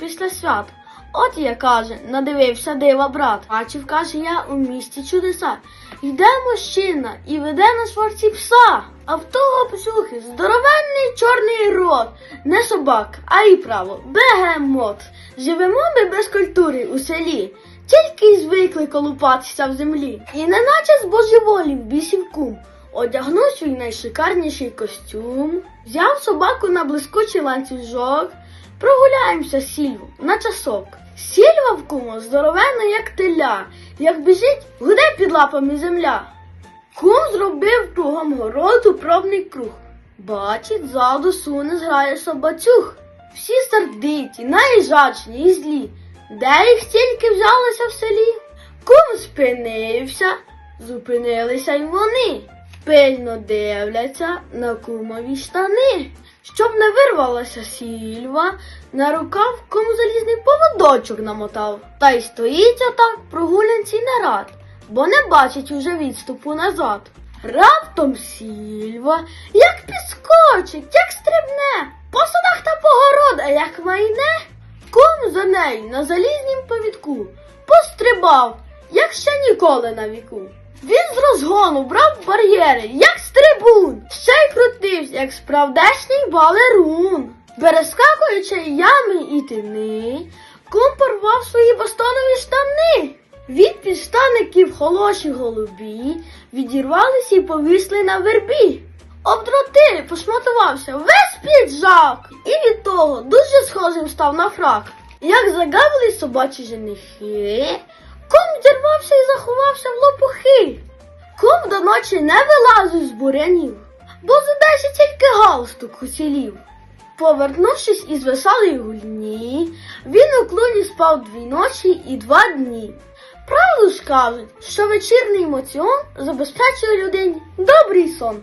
після свят. От я каже, надивився дива брат. Бачив, каже я у місті чудеса. Йде мужчина і веде на шварці пса. А в того псюхи здоровенний чорний рот. Не собак, а і право, бегемот. Живемо ми без культури у селі. Тільки й звикли колупатися в землі. І неначе з божеволі в бісів кум. Одягнув свій найшикарніший костюм, взяв собаку на блискучий ланцюжок, прогуляємося сільву на часок. Сільва в кума здоровенна, як теля, як біжить, гуде під лапами земля. Кум зробив кругом городу пробний круг. Бачить, ззаду суне зграє собацюх. Всі сердиті, наїжачні і злі. Де їх тільки взялися в селі? Кум спинився, зупинилися й вони. Пильно дивляться на кумові штани. Щоб не вирвалася сільва, на рукав кум залізний поводочок намотав. Та й стоїть отак прогулянці не рад, бо не бачить уже відступу назад. Раптом сільва, як підскочить, як стрибне, по садах та по городах, як майне, кум за нею на залізнім повідку пострибав, як ще ніколи на віку. Він з розгону брав бар'єри, як стрибун, ще й крутився, як справдешній балерун. Перескакуючи ями і тини, кум порвав свої бастонові штани. Від підштаників холоші голубі відірвалися і повисли на вербі. Обдротили, пошматувався весь піджак, і від того дуже схожим став на фрак. Як загавили собачі женихи, кум зірвався і заховався в лопухи. Кум до ночі не вилазив з бурянів, бо з одежі тільки галстук уцілів. Повернувшись із веселої гульні, він у клуні спав дві ночі і два дні. Правду ж кажуть, що вечірній моціон забезпечує людині добрий сон.